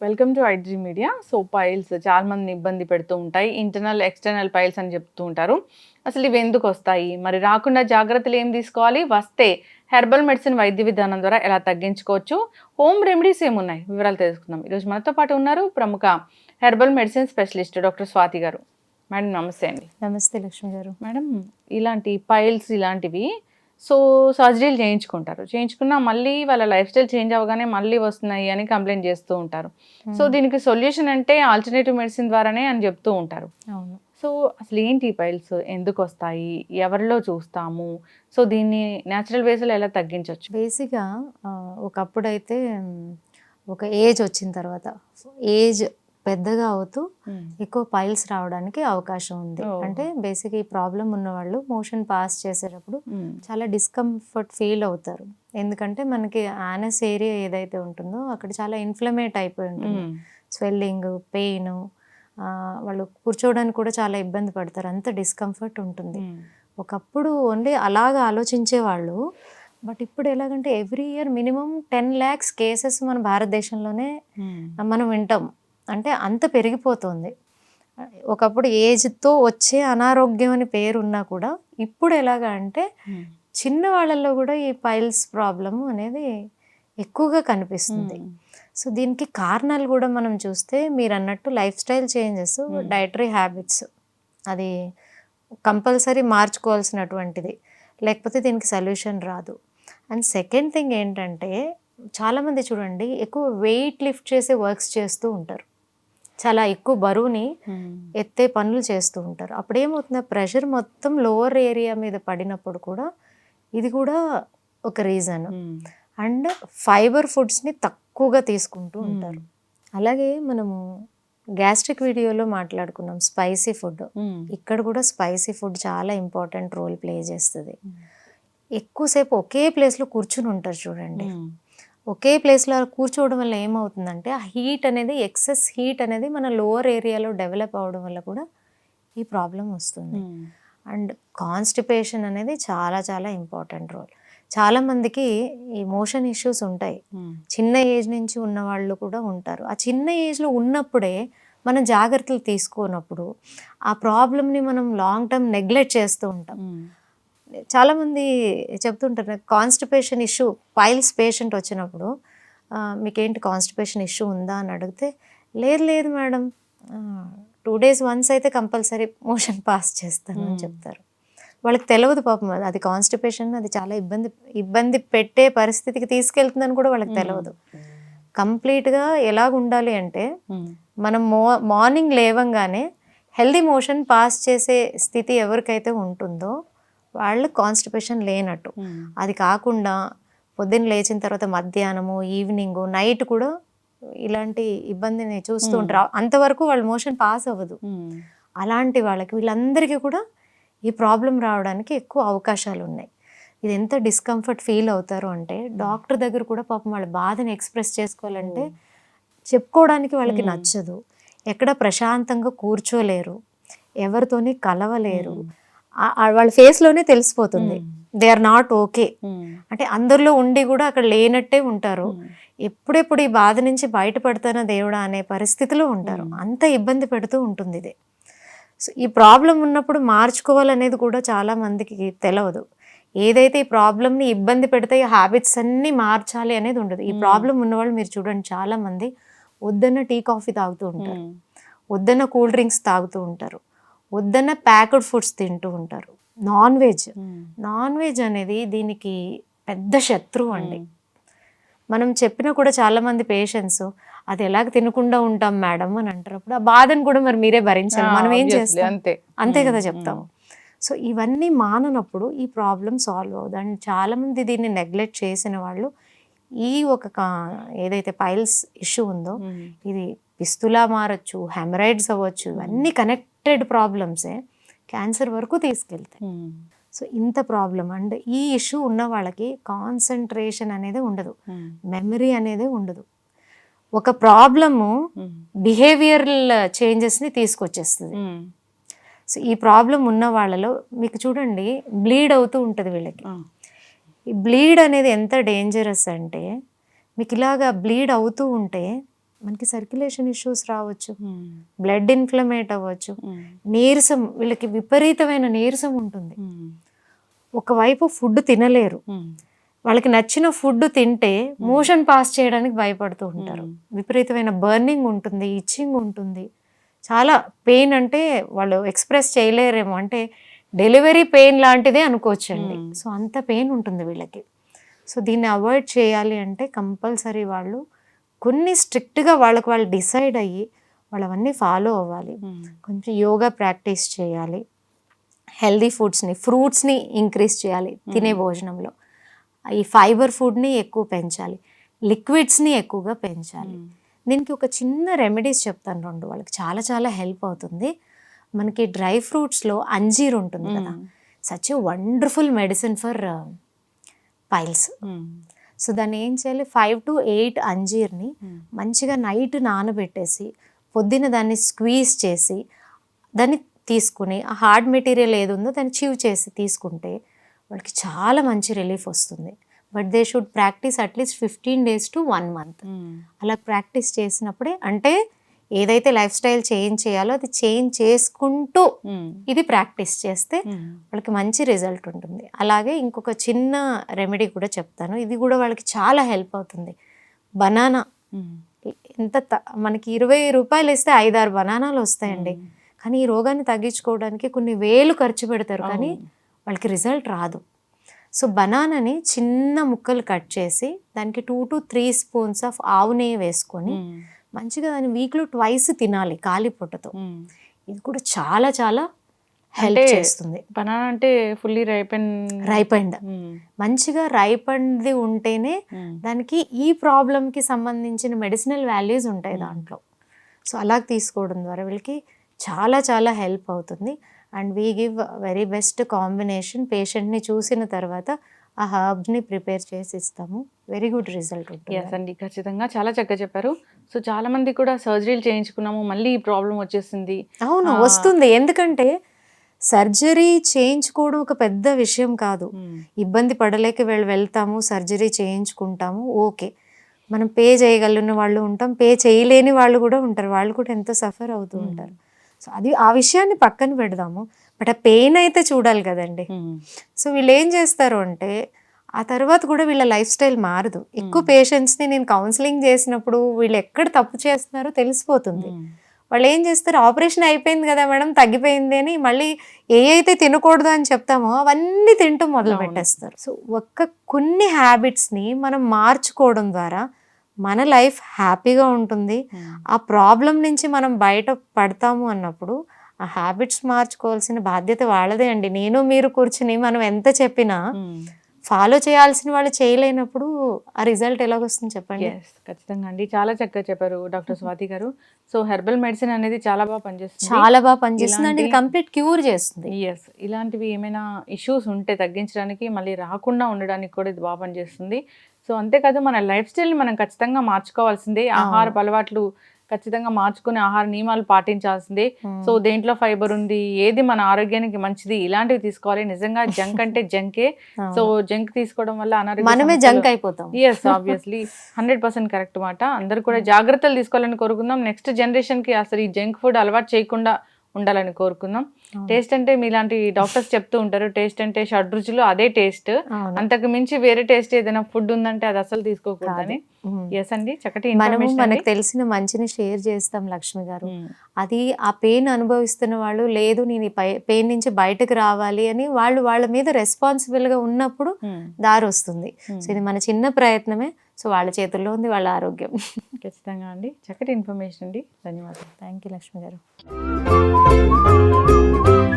Welcome to ఐడ్జీ media so piles చాలా మందిని ఇబ్బంది పెడుతూ ఉంటాయి. ఇంటర్నల్ ఎక్స్టర్నల్ పైల్స్ అని చెప్తూ ఉంటారు. అసలు ఇవి ఎందుకు వస్తాయి? మరి రాకుండా జాగ్రత్తలు ఏం తీసుకోవాలి? వస్తే హెర్బల్ మెడిసిన్ వైద్య విధానం ద్వారా ఎలా తగ్గించుకోవచ్చు? హోమ్ రెమెడీస్ ఏమున్నాయి? వివరాలు తెలుసుకుందాం. ఈరోజు మనతో పాటు ఉన్నారు ప్రముఖ herbal medicine specialist doctor Swathi గారు. మేడం నమస్తే అండి. నమస్తే లక్ష్మి గారు. మేడం ఇలాంటి పైల్స్ ఇలాంటివి సో సర్జరీలు చేయించుకుంటారు. చేయించుకున్నా మళ్ళీ వాళ్ళ లైఫ్ స్టైల్ చేంజ్ అవ్వగానే మళ్ళీ వస్తున్నాయి అని కంప్లైంట్ చేస్తూ ఉంటారు. సో దీనికి సొల్యూషన్ అంటే ఆల్టర్నేటివ్ మెడిసిన్ ద్వారానే అని చెప్తూ ఉంటారు. అవును. సో అసలు ఏంటి పైల్స్ ఎందుకు వస్తాయి? ఎవరిలో చూస్తాము? సో దీన్ని న్యాచురల్ వేస్లో ఎలా తగ్గించవచ్చు బేసిక్గా ఒకప్పుడైతే ఒక ఏజ్ వచ్చిన తర్వాత ఏజ్ పెద్దగా అవుతూ ఎక్కువ పైల్స్ రావడానికి అవకాశం ఉంది. ఓ. అంటే బేసిక్ ఈ ప్రాబ్లం ఉన్న వాళ్ళు మోషన్ పాస్ చేసేటప్పుడు చాలా డిస్కంఫర్ట్ ఫీల్ అవుతారు. ఎందుకంటే మనకి ఆనస్ ఏరియా ఏదైతే ఉంటుందో అక్కడ చాలా ఇన్ఫ్లమేట్ అయిపోయి ఉంటుంది. స్వెల్లింగ్ పెయిన్ వాళ్ళు కూర్చోవడానికి కూడా చాలా ఇబ్బంది పడతారు. అంత డిస్కంఫర్ట్ ఉంటుంది. ఒకప్పుడు ఓన్లీ అలాగ ఆలోచించే వాళ్ళు బట్ ఇప్పుడు ఎలాగంటే every year minimum ten lakhs cases మన భారతదేశంలోనే మనం వింటాం. అంటే అంత పెరిగిపోతుంది. ఒకప్పుడు ఏజ్తో వచ్చే అనారోగ్యం అని పేరు ఉన్నా కూడా ఇప్పుడు ఎలాగా అంటే చిన్న వాళ్ళల్లో కూడా ఈ పైల్స్ ప్రాబ్లమ్ అనేది ఎక్కువగా కనిపిస్తుంది. సో దీనికి కారణాలు కూడా మనం చూస్తే మీరు అన్నట్టు life style changes. Dietary habits అది కంపల్సరీ మార్చుకోవాల్సినటువంటిది. లేకపోతే దీనికి సొల్యూషన్ రాదు. అండ్ సెకండ్ థింగ్ ఏంటంటే చాలామంది చూడండి ఎక్కువ వెయిట్ లిఫ్ట్ చేసే వర్క్స్ చేస్తూ ఉంటారు. చాలా ఎక్కువ బరువుని ఎత్తే పనులు చేస్తూ ఉంటారు. అప్పుడు ఏమవుతుంది ప్రెషర్ మొత్తం లోవర్ ఏరియా మీద పడినప్పుడు కూడా ఇది కూడా ఒక రీజన్. అండ్ ఫైబర్ ఫుడ్స్ని తక్కువగా తీసుకుంటూ ఉంటారు. అలాగే మనము గ్యాస్ట్రిక్ వీడియోలో మాట్లాడుకున్నాం స్పైసీ ఫుడ్. ఇక్కడ కూడా స్పైసీ ఫుడ్ చాలా ఇంపార్టెంట్ రోల్ ప్లే చేస్తుంది. ఎక్కువసేపు ఒకే ప్లేస్లో కూర్చుని ఉంటారు చూడండి. ఒకే ప్లేస్లో కూర్చోవడం వల్ల ఏమవుతుందంటే ఆ హీట్ అనేది ఎక్సెస్ హీట్ అనేది మన లోవర్ ఏరియాలో డెవలప్ అవడం వల్ల కూడా ఈ ప్రాబ్లం వస్తుంది. అండ్ కాన్స్టిపేషన్ అనేది చాలా చాలా ఇంపార్టెంట్ రోల్ చాలామందికి ఈ మోషన్ ఇష్యూస్ ఉంటాయి. చిన్న ఏజ్ నుంచి ఉన్న వాళ్ళు కూడా ఉంటారు. ఆ చిన్న ఏజ్లో ఉన్నప్పుడే మనం జాగ్రత్తలు తీసుకోనప్పుడు ఆ ప్రాబ్లమ్ని మనం లాంగ్ టర్మ్ నెగ్లెక్ట్ చేస్తూ ఉంటాం. చాలామంది చెప్తుంటారు కాన్స్టిపేషన్ ఇష్యూ పైల్స్ పేషెంట్ వచ్చినప్పుడు "ఆ, మీకేంటి కాన్స్టిపేషన్ ఇష్యూ ఉందా? అని అడిగితే లేదు లేదు మేడం. టూ డేస్ వన్స్ అయితే కంపల్సరీ మోషన్ పాస్ చేస్తాను అని. చెప్తారు. వాళ్ళకి తెలియదు పాపం అది. అది కాన్స్టిపేషన్ అది చాలా ఇబ్బంది ఇబ్బంది పెట్టే పరిస్థితికి తీసుకెళ్తుందని కూడా వాళ్ళకి తెలియదు కంప్లీట్గా ఎలాగ ఉండాలి అంటే మనం మో మార్నింగ్ లేవంగానే హెల్దీ మోషన్ పాస్ చేసే స్థితి ఎవరికైతే ఉంటుందో వాళ్ళు కాన్స్టిపేషన్ లేనట్టు. అది కాకుండా పొద్దున్న లేచిన తర్వాత మధ్యాహ్నము ఈవినింగ్ నైట్ కూడా ఇలాంటి ఇబ్బందిని చూస్తూ Hmm. ఉంటారు. అంతవరకు వాళ్ళ మోషన్ పాస్ అవ్వదు. అలాంటి వాళ్ళకి వీళ్ళందరికీ కూడా ఈ ప్రాబ్లం రావడానికి ఎక్కువ అవకాశాలు ఉన్నాయి. ఇది ఎంత డిస్కంఫర్ట్ ఫీల్ అవుతారు అంటే డాక్టర్ దగ్గర కూడా పాపం వాళ్ళ బాధని ఎక్స్ప్రెస్ చేసుకోవాలంటే చెప్పుకోవడానికి వాళ్ళకి Hmm. నచ్చదు. ఎక్కడ ప్రశాంతంగా కూర్చోలేరు. ఎవరితోని కలవలేరు. వాళ్ళ ఫేస్లోనే తెలిసిపోతుంది. దే ఆర్ నాట్ ఓకే అంటే అందరిలో ఉండి కూడా అక్కడ లేనట్టే ఉంటారు. ఎప్పుడెప్పుడు ఈ బాధ నుంచి బయటపడతానో దేవుడా అనే పరిస్థితిలో ఉంటారు. అంత ఇబ్బంది పెడుతూ ఉంటుంది ఇది. సో ఈ ప్రాబ్లం ఉన్నప్పుడు మార్చుకోవాలనేది కూడా చాలా మందికి తెలియదు ఏదైతే ఈ ప్రాబ్లమ్ని ఇబ్బంది పెడితే ఈ హ్యాబిట్స్ అన్నీ మార్చాలి అనేది ఉండదు. ఈ. ప్రాబ్లం ఉన్నవాళ్ళు మీరు చూడండి చాలా మంది వద్దన్న టీ కాఫీ తాగుతూ ఉంటారు. వద్దన్న కూల్ డ్రింక్స్ తాగుతూ ఉంటారు. వద్దన్న ప్యాక్డ్ ఫుడ్స్ తింటూ ఉంటారు. Non veg. నాన్ వెజ్ అనేది దీనికి పెద్ద శత్రువు అండి. మనం చెప్పినా కూడా చాలా మంది పేషెంట్స్ అది ఎలాగ తినకుండా ఉంటాం మేడం అని అంటారు అప్పుడు ఆ బాధను కూడా మరి మీరే భరించాలి. మనం ఏం చేస్తాం? అంతే. అంతే కదా. చెప్తాము. సో ఇవన్నీ మాననప్పుడు ఈ ప్రాబ్లం సాల్వ్ అవుతుంది అండ్ చాలామంది దీన్ని నెగ్లెక్ట్ చేసిన వాళ్ళు ఈ ఒక ఏదైతే పైల్స్ ఇష్యూ ఉందో ఇది పిస్తులా మారచ్చు హెమరైడ్స్ అవ్వచ్చు ఇవన్నీ కనెక్టెడ్ ప్రాబ్లమ్సే క్యాన్సర్ వరకు తీసుకెళ్తాయి. సో ఇంత ప్రాబ్లం అండ్ ఈ ఇష్యూ ఉన్న వాళ్ళకి కాన్సన్ట్రేషన్ అనేది ఉండదు. మెమరీ అనేది ఉండదు. ఒక ప్రాబ్లము బిహేవియరల్ చేంజెస్ని తీసుకొచ్చేస్తుంది. సో ఈ ప్రాబ్లం ఉన్న వాళ్ళలో మీకు చూడండి బ్లీడ్ అవుతూ ఉంటుంది వీళ్ళకి. ఈ బ్లీడ్ అనేది ఎంత డేంజరస్ అంటే మీకు ఇలాగా బ్లీడ్ అవుతూ ఉంటే మనకి సర్క్యులేషన్ ఇష్యూస్ రావచ్చు. బ్లడ్ ఇన్ఫ్లమేట్ అవ్వచ్చు ఉమ్. నీరసం వీళ్ళకి విపరీతమైన నీరసం ఉంటుంది ఉమ్. ఒకవైపు ఫుడ్ తినలేరు. వాళ్ళకి నచ్చిన ఫుడ్ తింటే మోషన్ పాస్ చేయడానికి భయపడుతూ ఉంటారు. విపరీతమైన బర్నింగ్ ఉంటుంది ఇచ్చింగ్ ఉంటుంది చాలా పెయిన్ అంటే వాళ్ళు ఎక్స్ప్రెస్ చేయలేరేమో అంటే డెలివరీ పెయిన్ లాంటిదే అనుకోవచ్చండి. సో అంత పెయిన్ ఉంటుంది వీళ్ళకి సో దీన్ని అవాయిడ్ చేయాలి అంటే కంపల్సరీ వాళ్ళు కొన్ని స్ట్రిక్ట్గా వాళ్ళకి వాళ్ళు డిసైడ్ అయ్యి వాళ్ళు అవన్నీ ఫాలో అవ్వాలి. కొంచెం యోగా ప్రాక్టీస్ చేయాలి. హెల్దీ ఫుడ్స్ని ఫ్రూట్స్ని ఇంక్రీజ్ చేయాలి తినే భోజనంలో. ఈ ఫైబర్ ఫుడ్ని ఎక్కువ పెంచాలి. లిక్విడ్స్ని ఎక్కువగా పెంచాలి. దీనికి ఒక చిన్న రెమెడీస్ చెప్తాను రెండు. వాళ్ళకి చాలా చాలా హెల్ప్ అవుతుంది. మనకి డ్రై ఫ్రూట్స్లో అంజీర్ ఉంటుంది కదా. Such a wonderful medicine for piles. So దాన్ని ఏం చేయాలి ఫైవ్ టు ఎయిట్ అంజీర్ని ఉమ్. మంచిగా నైట్ నానబెట్టేసి పొద్దున్న దాన్ని స్క్వీజ్ చేసి దాన్ని తీసుకుని ఆ హార్డ్ మెటీరియల్ ఏది ఉందో దాన్ని చీవ్ చేసి తీసుకుంటే వాళ్ళకి చాలా మంచి రిలీఫ్ వస్తుంది but they should practice at least fifteen days to one month. అలా ప్రాక్టీస్ చేసినప్పుడే అంటే ఏదైతే లైఫ్ స్టైల్ చేంజ్ చేయాలో అది చేంజ్ చేసుకుంటూ. ఇది ప్రాక్టీస్ చేస్తే. వాళ్ళకి మంచి రిజల్ట్ ఉంటుంది అలాగే ఇంకొక చిన్న రెమెడీ కూడా చెప్తాను ఇది కూడా వాళ్ళకి చాలా హెల్ప్ అవుతుంది బనానా. ఎంత మనకి ఇరవై రూపాయలు ఇస్తే ఐదారు బనానాలు వస్తాయండి కానీ ఈ రోగాన్ని తగ్గించుకోవడానికి కొన్ని వేలు ఖర్చు పెడతారు కానీ. వాళ్ళకి రిజల్ట్ రాదు సో బనానాని చిన్న ముక్కలు కట్ చేసి దానికి two to three spoons of ఆవు నెయ్యి వేసుకొని. మంచిగా దాన్ని వీక్లో ట్వైస్ తినాలి ఖాళీ పొట్టతో. ఇది కూడా చాలా చాలా హెల్ప్ చేస్తుంది. బనానా అంటే ఫుల్లీ రైపెన్ రైపండ్ మంచిగా రైపండ్ది ఉంటేనే దానికి ఈ ప్రాబ్లంకి సంబంధించిన మెడిసినల్ వాల్యూస్ ఉంటాయి దాంట్లో. సో అలా తీసుకోవడం ద్వారా వీళ్ళకి చాలా చాలా హెల్ప్ అవుతుంది. And we give very best combination పేషెంట్ని చూసిన తర్వాత ఆ హర్బ్ని ప్రిపేర్ చేసి ఇస్తాము. వెరీ గుడ్ రిజల్ట్ ఉంటుంది అండి. ఖచ్చితంగా చాలా చక్కగా చెప్పారు. సో చాలా మంది కూడా సర్జరీలు చేయించుకున్నాము మళ్ళీ ఈ ప్రాబ్లం వచ్చేసింది. అవును. వస్తుంది. ఎందుకంటే సర్జరీ చేయించుకోవడం ఒక పెద్ద విషయం కాదు. ఇబ్బంది పడలేక వీళ్ళు వెళ్తాము సర్జరీ చేయించుకుంటాము ఓకే. మనం పే చేయగలిగిన వాళ్ళు ఉంటాం పే చేయలేని వాళ్ళు కూడా ఉంటారు. వాళ్ళు కూడా ఎంతో సఫర్ అవుతూ ఉంటారు. సో అది ఆ విషయాన్ని పక్కన పెడదాము. బట్ ఆ పెయిన్ అయితే చూడాలి కదండి. సో వీళ్ళు ఏం చేస్తారు అంటే ఆ తర్వాత కూడా వీళ్ళ లైఫ్ స్టైల్ మారదు ఎక్కువ పేషెంట్స్ని నేను కౌన్సిలింగ్ చేసినప్పుడు వీళ్ళు ఎక్కడ తప్పు చేస్తున్నారో తెలిసిపోతుంది. వాళ్ళు ఏం చేస్తారు ఆపరేషన్ అయిపోయింది కదా మేడం తగ్గిపోయింది అని మళ్ళీ ఏ అయితే తినకూడదు అని చెప్తామో అవన్నీ తింటూ మొదలు. పెట్టేస్తారు సో ఒక్క కొన్ని హ్యాబిట్స్ని మనం మార్చుకోవడం ద్వారా మన లైఫ్ హ్యాపీగా ఉంటుంది. ఆ ప్రాబ్లం నుంచి మనం బయట పడతాము అన్నప్పుడు ఆ హ్యాబిట్స్ మార్చుకోవాల్సిన బాధ్యత వాళ్ళదే అండి నేను మీరు కూర్చుని మనం ఎంత చెప్పినా. ఫాలో చేయాల్సిన వాళ్ళు చేయలేనప్పుడు ఆ రిజల్ట్ ఎలాగొస్తుంది చెప్పండి? ఖచ్చితంగా అండి. చాలా చక్కగా చెప్పారు డాక్టర్ స్వాతి గారు. సో హెర్బల్ మెడిసిన్ అనేది చాలా బాగా పనిచేస్తుంది. చాలా బాగా పనిచేస్తుంది. అండ్ ఇది కంప్లీట్ క్యూర్ చేస్తుంది. ఎస్ ఇలాంటివి ఏమైనా ఇష్యూస్ ఉంటే తగ్గించడానికి మళ్ళీ రాకుండా ఉండడానికి కూడా ఇది బాగా పనిచేస్తుంది. సో అంతేకాదు మన లైఫ్ స్టైల్ని మనం ఖచ్చితంగా మార్చుకోవాల్సిందే. ఆహార అలవాట్లు ఖచ్చితంగా మార్చుకుని ఆహార నియమాలు పాటించాల్సిందే. సో దేంట్లో ఫైబర్ ఉంది ఏది మన ఆరోగ్యానికి మంచిది ఇలాంటివి తీసుకోవాలి. నిజంగా జంక్ అంటే జంకే. సో జంక్ తీసుకోవడం వల్ల అనారోగ్య మనమే జంక్ అయిపోతాం. Yes obviously hundred percent correct మాట. అందరూ కూడా జాగ్రత్తలు తీసుకోవాలని కోరుకుందాం. నెక్స్ట్ జనరేషన్కి అసలు ఈ జంక్ ఫుడ్ అలవాటు చేయకుండా ఉండాలని కోరుకుందాం. టేస్ట్ అంటే మీలాంటి డాక్టర్స్ చెప్తూ ఉంటారు టేస్ట్ అంటే షడ్రుచులు అదే టేస్ట్. అంతకు మించి వేరే టేస్ట్ ఏదైనా ఫుడ్ ఉందంటే అది అసలు తీసుకోకూడదని. ఎస్ అండి చక్కటి మనము మనకు తెలిసిన మంచిని షేర్ చేస్తాం లక్ష్మి గారు. అది ఆ పెయిన్ అనుభవిస్తున్న వాళ్ళు లేదు నేను ఈ పెయిన్ నుంచి బయటకు రావాలి అని వాళ్ళు వాళ్ళ మీద రెస్పాన్సిబుల్గా ఉన్నప్పుడు దారి వస్తుంది. సో ఇది మన చిన్న ప్రయత్నమే. సో వాళ్ళ చేతుల్లో ఉంది వాళ్ళ ఆరోగ్యం. ఖచ్చితంగా అండి. చక్కటి ఇన్ఫర్మేషన్ అండి. ధన్యవాదాలు. థ్యాంక్ యూ లక్ష్మి గారు. thank you